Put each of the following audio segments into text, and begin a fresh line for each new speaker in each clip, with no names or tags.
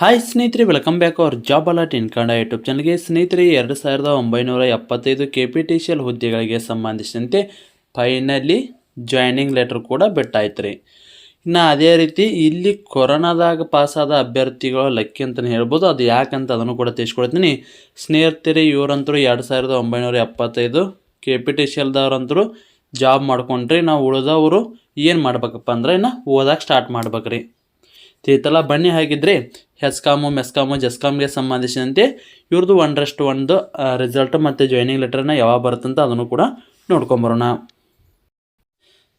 Hi ಸ್ನೇಹಿತರೆ welcome back our job alert in Kannada YouTube ಚಾನಲ್ಗೆ ಸ್ನೇಹಿತರೆ, ಎರಡು ಸಾವಿರದ ಒಂಬೈನೂರ ಎಪ್ಪತ್ತೈದು K P T C L ಹುದ್ದೆಗಳಿಗೆ ಸಂಬಂಧಿಸಿದಂತೆ ಫೈನಲಿ ಜಾಯ್ನಿಂಗ್ ಲೆಟರ್ ಕೂಡ ಬಿಟ್ಟಾಯ್ತು ರೀ ಇನ್ನು ಅದೇ ರೀತಿ ಇಲ್ಲಿ ಕೊರೋನಾದಾಗ ಪಾಸಾದ ಅಭ್ಯರ್ಥಿಗಳು ಲಕ್ಕಿ ಅಂತಲೇ ಹೇಳ್ಬೋದು. ಅದು ಯಾಕಂತ ಅದನ್ನು ಕೂಡ ತಿಳಿಸ್ಕೊಡ್ತೀನಿ. ಸ್ನೇಹಿತರೆ ಇವರಂತರೂ ಎರಡು ಸಾವಿರದ ಒಂಬೈನೂರ ಎಪ್ಪತ್ತೈದು ಕೆ ಪಿ ಟಿ ಸಿ ಎಲ್ದವ್ರಂತರೂ ಜಾಬ್ ಮಾಡ್ಕೊಂಡ್ರಿ. ನಾವು ಉಳಿದವರು ಏನು ಮಾಡ್ಬೇಕಪ್ಪ ಅಂದ್ರೆ ಇನ್ನು ಓದಕ್ಕೆ ಸ್ಟಾರ್ಟ್ ಮಾಡ್ಬೇಕ್ರಿ. ತೀತಲ ಬನ್ನಿ ಹಾಗಿದ್ರೆ ಹೆಸ್ಕಾಮು, ಮೆಸ್ಕಾಮು, ಜಸ್ಕಾಮ್ಗೆ ಸಂಬಂಧಿಸಿದಂತೆ ಇವ್ರದ್ದು ಒಂದರಷ್ಟು ಒಂದು ರಿಸಲ್ಟ್ ಮತ್ತು ಜಾಯ್ನಿಂಗ್ ಲೆಟರ್ನ ಯಾವಾಗ ಬರುತ್ತಂತ ಅದನ್ನು ಕೂಡ ನೋಡ್ಕೊಂಬರೋಣ.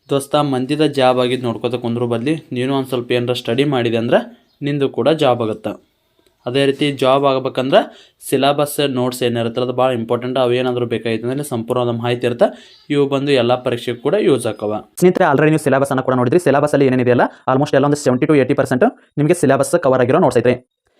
ದೋಸ್ತ, ಮಂದಿದ ಜಾಬ್ ಆಗಿದ್ದು ನೋಡ್ಕೋತ ಕುಂದ್ರು ಬದಲಿ ನೀನು ಒಂದು ಸ್ವಲ್ಪ ಏನಾರ ಸ್ಟಡಿ ಮಾಡಿದೆ ಅಂದ್ರೆ ನಿಂದು ಕೂಡ ಜಾಬ್ ಆಗುತ್ತೆ. ಅದೇ ರೀತಿ ಜಾಬ್ ಆಗಬೇಕಂದ್ರೆ ಸಿಲೆಬಸ್ ನೋಟ್ಸ್ ಏನಿರುತ್ತೆ ಅದು ಭಾಳ ಇಂಪಾರ್ಟೆಂಟ್ ಅವೇನಾದರೂ ಬೇಕಾಗಿತ್ತು ಅಂದರೆ ಸಂಪೂರ್ಣವಾದ ಮಾಹಿತಿ ಇರುತ್ತೆ. ಇವು ಬಂದು ಎಲ್ಲ ಪರೀಕ್ಷೆಗೆ ಕೂಡ ಯೂಸ್ ಆಕವ
ಸ್ನೇಹಿತರೆ ಆಲ್ರೆಡಿ ನೀವು ಸಿಲೆಬಸ್ ಅನ್ನು ಕೂಡ ನೋಡಿದ್ರಿ. ಸಿಲೆಬಸ್ ಅಲ್ಲಿ ಏನೇನಿದೆಯಲ್ಲ? ಆಲ್ಮೋಸ್ಟ್ ಎಲ್ಲ ಒಂದು ಸೆವೆಂಟಿ ಟು ಏಯ್ಟಿ ಪರ್ಸೆಂಟ್ ನಿಮಗೆ ಸಿಲೆಬಸ್ ಕವರ್ ಆಗಿರೋ ನೋಟ್ಸ್ ಐತ್ರಿ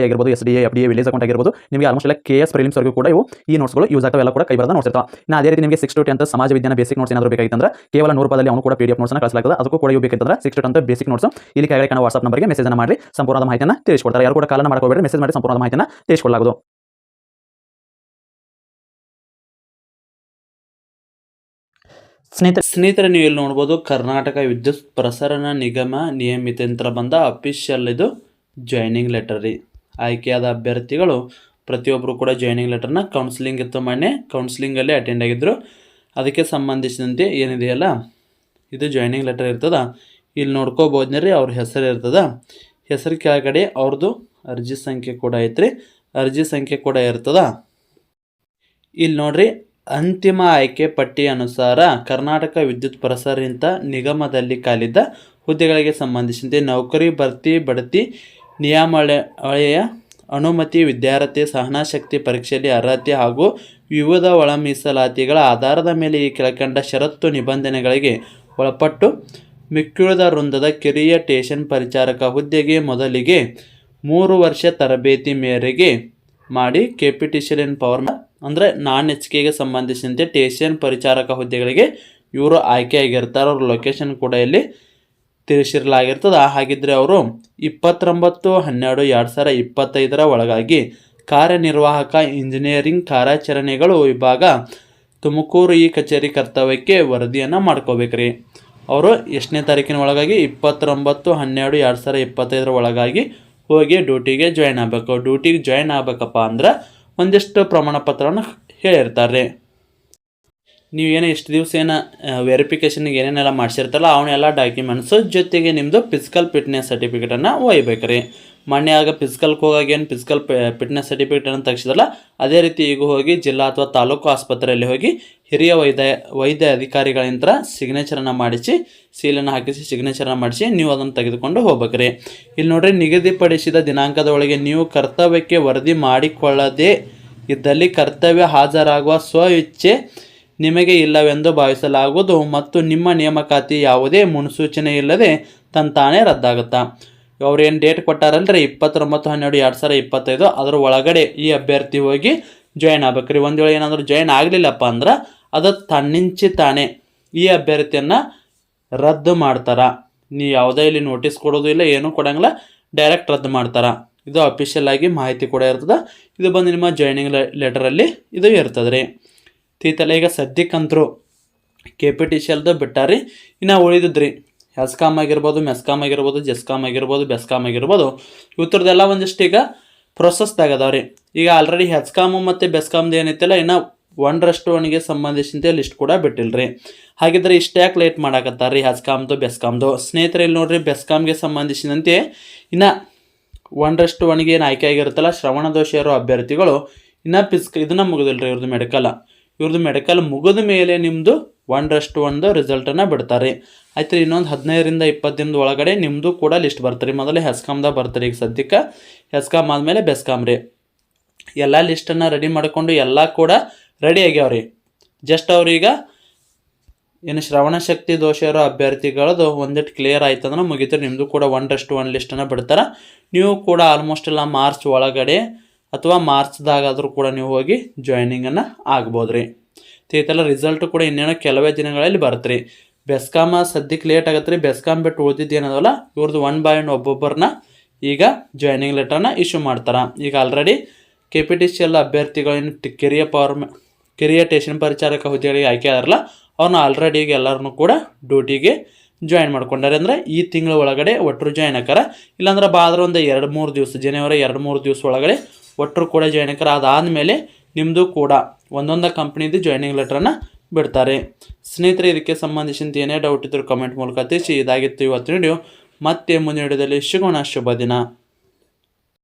ಐ ಆಗಿರ್ಬೋದು S D F D village account ಆಗಿರ್ಬೋದು ನಿಮಗೆ ಆಲ್ಮೋಸ್ಟ್ ಎಲ್ಲ ಕೆ ಎಸ್ ಪ್ರಿಲಿಮ್ಸ್ ವರೆಗೂ ಕೂಡ ಇವು ಈ ನೋಟ್ಸ್ಗಳು ಯೂಸ್ ಆಗ್ತಾವೆ. ಎಲ್ಲ ಕೂಡ ಕೈ ಬರದ ನೋಟ್ಸ್ ಇರ್ತಾವೆ. ಇನ್ನು ಅದೇ ರೀತಿ ನಿಮಗೆ ಸಿಕ್ಸ್ ಟು ಟೆಂತ್ ಸಮಾಜ ವಿಜ್ಞಾನ ಬೇಸಿಕ್ ನೋಟ್ಸ್ ಏನಾದರೂ ಬೇಕಾಗಿತ್ತಂದ್ರೆ ಕೇವಲ ನೂರು ರೂಪಾಯಿ ಅವನು ಕೂಡ ಪಿ ಡಿ ಎಫ್ ನೋಟ್ಸ್ನ ಕಳಿಸಲಾಗ್ತದೆ. ಅದಕ್ಕೂ ಕೂಡ ಇವು ಬೇಕಿತ್ತಂದ್ರೆ six to tenth basic notes ಇಲ್ಲಿ ಕೆಳಗಡೆ ಕಾಣುವ ವಾಟ್ಸ್ಆಪ್ ನಂಬರ್ಗೆ ಮೆಸೇಜ್ ಮಾಡಿ ಸಂಪೂರ್ಣ ಮಾಹಿತಿಯನ್ನು ತಿಳಿಸ್ಕೊಡ್ತಾರೆ. ಯಾರು ಕೂಡ ಕಾಲನ ಮಾಡ್ಕೋಬೇಡಿ ಮೆಸೇಜ್ ಮಾಡಿ ಸಂಪೂರ್ಣ ಮಾಹಿತಿಯನ್ನು ತಿಳಿಸ್ಕೊಡಲಾಗುವುದು ಸ್ನೇಹಿತರೆ
ಸ್ನೇಹಿತರೆ ನೀವು ಇಲ್ಲಿ ನೋಡ್ಬೋದು ಕರ್ನಾಟಕ ವಿದ್ಯುತ್ ಪ್ರಸರಣ ನಿಗಮ ನಿಯಮಿತ ಬಂದ ಅಫಿಷಿಯಲ್ ಇದು ಜಾಯ್ನಿಂಗ್ ಲೆಟರ್ ರೀ. ಆಯ್ಕೆಯಾದ ಅಭ್ಯರ್ಥಿಗಳು ಪ್ರತಿಯೊಬ್ಬರು ಕೂಡ ಜಾಯ್ನಿಂಗ್ ಲೆಟರ್ನ ಕೌನ್ಸಿಲಿಂಗ್ ಇತ್ತು ಮೊನ್ನೆ. ಕೌನ್ಸಿಲಿಂಗಲ್ಲಿ ಅಟೆಂಡ್ ಆಗಿದ್ದರು ಅದಕ್ಕೆ ಸಂಬಂಧಿಸಿದಂತೆ ಏನಿದೆಯಲ್ಲ ಇದು ಜಾಯ್ನಿಂಗ್ ಲೆಟರ್ ಇರ್ತದ. ಇಲ್ಲಿ ನೋಡ್ಕೋಬೋದು ರೀ ಅವ್ರ ಹೆಸರು ಇರ್ತದ. ಹೆಸರು ಕೆಳಗಡೆ ಅವ್ರದ್ದು ಅರ್ಜಿ ಸಂಖ್ಯೆ ಕೂಡ ಐತ್ರಿ. ಅರ್ಜಿ ಸಂಖ್ಯೆ ಕೂಡ ಇರ್ತದ. ಇಲ್ಲಿ ನೋಡ್ರಿ, ಅಂತಿಮ ಆಯ್ಕೆ ಪಟ್ಟಿ ಅನುಸಾರ ಕರ್ನಾಟಕ ವಿದ್ಯುತ್ ಪ್ರಸಾರ ನಿಗಮದಲ್ಲಿ ಕಾಲಿದ್ದ ಹುದ್ದೆಗಳಿಗೆ ಸಂಬಂಧಿಸಿದಂತೆ ನೌಕರಿ, ಭರ್ತಿ, ಬಡ್ತಿ ನಿಯಮಾವಳಿಯ ಅನುಮತಿ ವಿದ್ಯಾರ್ಥಿ ಸಹನಾಶಕ್ತಿ ಪರೀಕ್ಷೆಯಲ್ಲಿ ಅರ್ಹತೆ ಹಾಗೂ ವಿವಿಧ ಒಳ ಮೀಸಲಾತಿಗಳ ಆಧಾರದ ಮೇಲೆ ಈ ಕೆಳಕಂಡ ಷರತ್ತು ನಿಬಂಧನೆಗಳಿಗೆ ಒಳಪಟ್ಟು ಮಿಕ್ಕುಳಿದ ವೃಂದದ ಕಿರಿಯ ಟೇಷನ್ ಪರಿಚಾರಕ ಹುದ್ದೆಗೆ ಮೊದಲಿಗೆ ಮೂರು ವರ್ಷ ತರಬೇತಿ ಮೇರೆಗೆ ಮಾಡಿ ಕೆಪಿಟಿಷನ್ ಪವರ್ ಅಂದರೆ ನಾನ್ ಎಚ್ ಕೆಗೆ ಸಂಬಂಧಿಸಿದಂತೆ ಟೇಷನ್ ಪರಿಚಾರಕ ಹುದ್ದೆಗಳಿಗೆ ಇವರು ಆಯ್ಕೆಯಾಗಿರ್ತಾರೆ. ಅವ್ರ ಲೊಕೇಶನ್ ಕೂಡ ಇಲ್ಲಿ ತಿಳಿಸಿರಲಾಗಿರ್ತದೆ. ಹಾಗಿದ್ರೆ ಅವರು ಇಪ್ಪತ್ತೊಂಬತ್ತು, ಹನ್ನೆರಡು, ಎರಡು ಸಾವಿರ ಇಪ್ಪತ್ತೈದರ ಒಳಗಾಗಿ ಕಾರ್ಯನಿರ್ವಾಹಕ ಇಂಜಿನಿಯರಿಂಗ್ ಕಾರ್ಯಾಚರಣೆಗಳು ವಿಭಾಗ ತುಮಕೂರು ಈ ಕಚೇರಿ ಕರ್ತವ್ಯಕ್ಕೆ ವರದಿಯನ್ನು ಮಾಡ್ಕೋಬೇಕ್ರಿ. ಅವರು ಎಷ್ಟನೇ ತಾರೀಕಿನ ಒಳಗಾಗಿ ಇಪ್ಪತ್ತೊಂಬತ್ತು, ಹನ್ನೆರಡು, ಎರಡು ಸಾವಿರ ಇಪ್ಪತ್ತೈದರ ಒಳಗಾಗಿ ಹೋಗಿ ಡ್ಯೂಟಿಗೆ ಜಾಯ್ನ್ ಆಗಬೇಕು. ಡ್ಯೂಟಿಗೆ ಜಾಯ್ನ್ ಆಗಬೇಕಪ್ಪ ಅಂದ್ರೆ ಒಂದಿಷ್ಟು ಪ್ರಮಾಣ ಪತ್ರವನ್ನು ಹೇಳಿರ್ತಾರೆ ನೀವು ಏನೋ ಇಷ್ಟು ದಿವಸ ಏನು ವೆರಿಫಿಕೇಷನ್ಗೆ ಏನೇನೆಲ್ಲ ಮಾಡಿಸಿರ್ತಲ್ಲ ಅವನ್ನೆಲ್ಲ ಡಾಕ್ಯುಮೆಂಟ್ಸ್ ಜೊತೆಗೆ ನಿಮ್ಮದು ಫಿಸಿಕಲ್ ಫಿಟ್ನೆಸ್ ಸರ್ಟಿಫಿಕೇಟನ್ನು ಒಯ್ಬೇಕ್ರಿ. ಮೊನ್ನೆ ಆಗ ಫಿಸಿಕಲ್ಗೆ ಹೋಗಾಗ ಏನು ಫಿಸಿಕಲ್ ಫಿಟ್ನೆಸ್ ಸರ್ಟಿಫಿಕೇಟನ್ನು ತೆಗ್ಸಿದಲ್ಲ ಅದೇ ರೀತಿ ಈಗ ಹೋಗಿ ಜಿಲ್ಲಾ ಅಥವಾ ತಾಲೂಕು ಆಸ್ಪತ್ರೆಯಲ್ಲಿ ಹೋಗಿ ಹಿರಿಯ ವೈದ್ಯ ವೈದ್ಯ ಅಧಿಕಾರಿಗಳಿಂದ ಸಿಗ್ನೇಚರನ್ನು ಮಾಡಿಸಿ ಸೀಲನ್ನು ಹಾಕಿಸಿ ಸಿಗ್ನೇಚರನ್ನು ಮಾಡಿಸಿ ನೀವು ಅದನ್ನು ತೆಗೆದುಕೊಂಡು ಹೋಗ್ಬೇಕ್ರಿ. ಇಲ್ಲಿ ನೋಡ್ರಿ, ನಿಗದಿಪಡಿಸಿದ ದಿನಾಂಕದ ಒಳಗೆ ನೀವು ಕರ್ತವ್ಯಕ್ಕೆ ವರದಿ ಮಾಡಿಕೊಳ್ಳದೇ ಇದ್ದಲ್ಲಿ ಕರ್ತವ್ಯ ಹಾಜರಾಗುವ ಸ್ವ ಇಚ್ಛೆ ನಿಮಗೆ ಇಲ್ಲವೆಂದು ಭಾವಿಸಲಾಗುವುದು ಮತ್ತು ನಿಮ್ಮ ನೇಮಕಾತಿ ಯಾವುದೇ ಮುನ್ಸೂಚನೆ ಇಲ್ಲದೆ ತಂತಾನೇ ರದ್ದಾಗುತ್ತಾ? ಅವ್ರು ಏನು ಡೇಟ್ ಕೊಟ್ಟಾರಲ್ರಿ? ಇಪ್ಪತ್ತೊಂಬತ್ತು, ಹನ್ನೆರಡು, ಎರಡು ಸಾವಿರ ಇಪ್ಪತ್ತೈದು. ಅದರ ಒಳಗಡೆ ಈ ಅಭ್ಯರ್ಥಿ ಹೋಗಿ ಜಾಯ್ನ್ ಆಗ್ಬೇಕ್ರಿ. ಒಂದು ವೇಳೆ ಏನಾದರೂ ಜಾಯ್ನ್ ಆಗಲಿಲ್ಲಪ್ಪ ಅಂದ್ರೆ ಅದು ತನ್ನಿಂಚಿ ತಾನೇ ಈ ಅಭ್ಯರ್ಥಿಯನ್ನು ರದ್ದು ಮಾಡ್ತಾರ. ನೀವು ಯಾವುದೇ ಇಲ್ಲಿ ನೋಟಿಸ್ ಕೊಡೋದು ಇಲ್ಲ, ಏನೂ ಕೊಡಂಗಿಲ್ಲ ಡೈರೆಕ್ಟ್ ರದ್ದು ಮಾಡ್ತಾರ. ಇದು ಅಫಿಷಿಯಲ್ ಆಗಿ ಮಾಹಿತಿ ಕೂಡ ಇರ್ತದೆ. ಇದು ಬಂದು ನಿಮ್ಮ ಜಾಯ್ನಿಂಗ್ ಲೆಟರಲ್ಲಿ ಇದು ಇರ್ತದೆ ರೀ ತೀತಲ್ಲ ಈಗ ಸದ್ಯಕ್ಕಂತರೂ ಕೆ ಪಿ ಟಿ ಸಿ ಎಲ್ದು ಬಿಟ್ಟಾರಿ, ಇನ್ನು ಉಳಿದಿದ್ರಿ. ಹೆಸ್ಕಾಮ್ ಆಗಿರ್ಬೋದು ಮೆಸ್ಕಾಮ್ ಆಗಿರ್ಬೋದು ಜೆಸ್ಕಾಮ್ ಆಗಿರ್ಬೋದು ಬೆಸ್ಕಾಮ್ ಆಗಿರ್ಬೋದು ಇವತ್ತರದೆಲ್ಲ ಒಂದಿಷ್ಟು ಈಗ ಪ್ರೊಸೆಸ್ದಾಗ ಅದಾವೆ ಈಗ ಆಲ್ರೆಡಿ ಹೆಸ್ಕಾಮು ಮತ್ತು ಬೆಸ್ಕಾಮ್ದು ಏನೈತಲ್ಲ ಇನ್ನು ಒಂದರಷ್ಟು ಒಣಗೆ ಸಂಬಂಧಿಸಿದಂತೆ ಲಿಸ್ಟ್ ಕೂಡ ಬಿಟ್ಟಿಲ್ರಿ. ಹಾಗಿದ್ರೆ ಇಷ್ಟು ಯಾಕೆ ಲೇಟ್ ಮಾಡಾಕತ್ತಾರ್ರಿ ಹೆಸ್ಕಾಮ್ದು ಬೆಸ್ಕಾಮ್ದು ಸ್ನೇಹಿತರೆ, ಇಲ್ಲಿ ನೋಡ್ರಿ ಬೆಸ್ಕಾಮ್ಗೆ ಸಂಬಂಧಿಸಿದಂತೆ ಇನ್ನು ಒಂದರಷ್ಟು ಒಣಗೆ ಏನು ಆಯ್ಕೆ ಆಗಿರುತ್ತಲ್ಲ, ಶ್ರವಣ ದೋಷ ಇರೋ ಅಭ್ಯರ್ಥಿಗಳು ಇನ್ನು ಪಿಸ್ಕ್ ಇದನ್ನ ಮುಗಿದಿಲ್ಲ ರೀ ಇವ್ರದ್ದು ಮೆಡಿಕಲ್ ಇವ್ರದ್ದು ಮೆಡಿಕಲ್ ಮುಗಿದ ಮೇಲೆ ನಿಮ್ಮದು ಒಂದರಷ್ಟು ಒಂದು ರಿಸಲ್ಟನ್ನು ಬಿಡ್ತಾರೆ. ಆಯ್ತು ರೀ ಇನ್ನೊಂದು ಹದಿನೈದರಿಂದ ಇಪ್ಪತ್ತು ದಿನದ ಒಳಗಡೆ ನಿಮ್ಮದು ಕೂಡ ಲಿಸ್ಟ್ ಬರ್ತಾರೆ. ಮೊದಲೇ ಹೆಸ್ಕಾಮ್ದಾಗ ಬರ್ತಾರೆ ಈಗ ಸದ್ಯಕ್ಕೆ. ಹೆಸ್ಕಾಮ್ ಆದಮೇಲೆ ಬೆಸ್ಕಾಮ್ ರೀ. ಎಲ್ಲ ಲಿಸ್ಟನ್ನು ರೆಡಿ ಮಾಡಿಕೊಂಡು ಎಲ್ಲ ಕೂಡ ರೆಡಿ ಆಗ್ಯಾವ್ರಿ. ಜಸ್ಟ್ ಅವ್ರೀಗ ಏನು ಶ್ರವಣ ಶಕ್ತಿ ದೋಷ ಇರೋ ಅಭ್ಯರ್ಥಿಗಳದು ಒಂದಿಟ್ಟು ಕ್ಲಿಯರ್ ಆಯ್ತಂದ್ರೆ ಮುಗಿತು ನಿಮ್ಮದು ಕೂಡ ಒನ್ ರಷ್ಟು ಒನ್ ಲಿಸ್ಟನ್ನು ಬಿಡ್ತಾರೆ. ನೀವು ಕೂಡ ಆಲ್ಮೋಸ್ಟ್ ಎಲ್ಲ ಮಾರ್ಚ್ ಒಳಗಡೆ ಅಥವಾ ಮಾರ್ಚ್ದಾಗಾದರೂ ಕೂಡ ನೀವು ಹೋಗಿ ಜಾಯ್ನಿಂಗನ್ನು ಆಗ್ಬೋದು ರೀ ತೀತಲ್ಲ ರಿಸಲ್ಟ್ ಕೂಡ ಇನ್ನೇನೋ ಕೆಲವೇ ದಿನಗಳಲ್ಲಿ ಬರುತ್ತೆ ಬೆಸ್ಕಾಮ ಸದ್ಯಕ್ಕೆ ಲೇಟ್ ಆಗುತ್ತೆ ರೀ. ಬೆಸ್ಕಾಮ್ ಬಿಟ್ಟು ಓದಿದ್ದು ಏನದಲ್ಲ ಇವ್ರದ್ದು ಒನ್ ಬೈ ಒನ್ ಒಬ್ಬೊಬ್ಬರನ್ನ ಈಗ ಜಾಯ್ನಿಂಗ್ ಲೆಟರ್ನ ಇಶ್ಯೂ ಮಾಡ್ತಾರೆ. ಈಗ already K P T C ಎಲ್ಲ ಅಭ್ಯರ್ಥಿಗಳೇನು ಕಿರಿಯ ಪವರ್ ಕಿರಿಯ ಟೇಷನ್ ಪರಿಚಾರಕ ಹುದ್ದೆಗಳಿಗೆ ಆಯ್ಕೆ ಆದಾರಲ್ಲ ಅವ್ರನ್ನ ಆಲ್ರೆಡಿ ಈಗ ಎಲ್ಲರನ್ನೂ ಕೂಡ ಡ್ಯೂಟಿಗೆ ಜಾಯಿನ್ ಮಾಡ್ಕೊಂಡಾರೆ. ಅಂದರೆ ಈ ತಿಂಗಳ ಒಳಗಡೆ ಒಟ್ಟರು ಜಾಯ್ನ್ ಆಕಾರ ಇಲ್ಲಾಂದ್ರೆ ಬಾದ್ರ ಒಂದು ಎರಡು ಮೂರು ದಿವಸ, ಜನವರಿ ಎರಡು ಮೂರು ದಿವಸ ಒಳಗಡೆ ಒಟ್ಟರು ಕೂಡ ಜಾಯ್ನಿಕರ್ ಅದಾದಮೇಲೆ ನಿಮ್ಮದು ಕೂಡ ಒಂದೊಂದು ಕಂಪ್ನಿದು ಜಾಯ್ನಿಂಗ್ ಲೆಟ್ರನ್ನು ಬಿಡ್ತಾರೆ. ಸ್ನೇಹಿತರೆ, ಇದಕ್ಕೆ ಸಂಬಂಧಿಸಿದಂತೆ ಏನೇ ಡೌಟ್ ಇದ್ದರೂ ಕಮೆಂಟ್ ಮೂಲಕ ತಿಳಿಸಿ. ಇದಾಗಿತ್ತು ಇವತ್ತು ವಿಡಿಯೋ ಮತ್ತೆ ಮುಂದಿನ ವಿಡಿಯೋದಲ್ಲಿ ಶುಭ ದಿನ.